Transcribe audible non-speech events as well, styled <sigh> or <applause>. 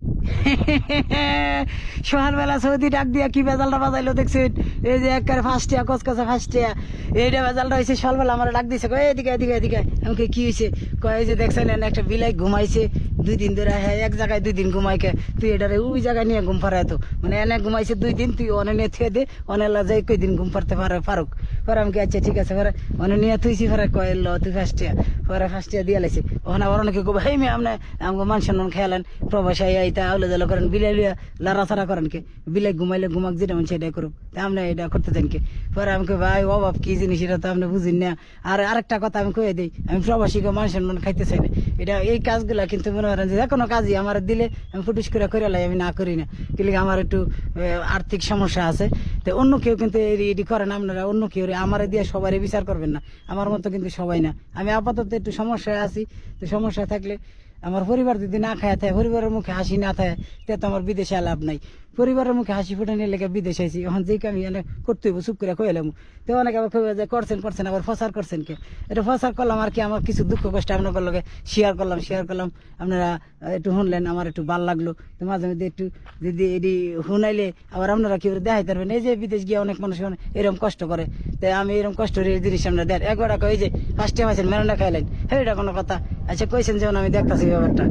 <laughs> সকালবেলা সৌদি ডাক দিয়া কি বেজালটা বাজাইলো দেখছেন? এই যে একবারে ফার্স্টিয়া কচকচা ফার্স্টিয়া এইটা বেজালটা হয়েছে সকালবেলা আমার ডাক দিছে, কয়, এদিকে এদিকে এদিকে। আমাকে কি হয়েছে কয় যে দেখছেন একটা বিলাই ঘুমাইছে। দুই দিন ধরে হ্যাঁ এক জায়গায় দুই দিন ঘুমাইকে তুই এটারে ওই জায়গায় নিয়ে ঘুম পারে তো। মানে এনে ঘুমাইছে দুই দিন, তুই অনে নিয়ে থুয়ে দে অনেলা যাই কই দিন ঘুম পারতে পারে ফারুক পরে আমি আচ্ছা ঠিক আছে, পরে অনে নিয়ে তুইছি পরে কয়, ল, তুই ফার্স্টিয়া পরে ফার্স্টিয়া দিয়ে লাইছে। ওখানে আবার অনেকে কব হেই মে আপনি আমাকে মান সম্মান খেয়ালেন, প্রবাসী আইতা, আউলে জালো করেন, বিলাই লিয়া লাড়াছাড়া করেন কে? বিলাই ঘুমাইলে ঘুমাক, যেটা মন সেটাই করুক। তা আপনি এটা করতে চান কে? পরে আমাকে ভাই, অভাব, কি জিনিস এটা তো আপনি বুঝিন না। আর আরেকটা কথা আমি কয়ে দিই, আমি প্রবাসীকে মান সম্মান খাইতে চাই না। এটা এই কাজগুলা কিন্তু মনে করেন যে কোনো কাজই আমার দিলে আমি ফুটুস করে করে লাই, আমি না করি না। কিন্তু আমার একটু আর্থিক সমস্যা আছে। তো অন্য কেউ কিন্তু করে করেন আপনারা, অন্য কেউ আমার দিয়ে সবারই বিচার করবেন না। আমার মতো কিন্তু সবাই না। আমি আপাতত একটু সমস্যায় আছি। তো সমস্যা থাকলে আমার পরিবার যদি না খায় থাকে পরিবারের মুখে হাসি না থাকে, তে তো আমার বিদেশে লাভ নাই। পরিবারের মুখে হাসি ফুটানোর লেগে বিদেশে আইছি। এখন যেই কামি এনে করতে হইব, চুপ করে কইলাম তো অনেকে আবার কইবে যে করছেন করছেন, আবার ফসার করছেন কে? এটা ফসার করলাম আর কি, আমার কিছু দুঃখ কষ্ট আপনাদের লগে শেয়ার করলাম শেয়ার করলাম। আপনারা একটু শুনলেন, আমার একটু ভালো লাগল। তো মাঝে মধ্যে একটু যদি এটি শুনাইলে আবার আপনারা কি করে দেখাই পারবেন? এই যে বিদেশ গিয়ে অনেক মানুষ মানে এরকম কষ্ট করে। তাই আমি এরকম কষ্ট এই জিনিস আমরা দেন একবার কই যে ফার্স্ট টাইম আছেন মেরোনা খাইলেন। হ্যাঁ এটা কোনো কথা। আচ্ছা কইছেন যেমন আমি দেখতাছি ব্যাপারটা।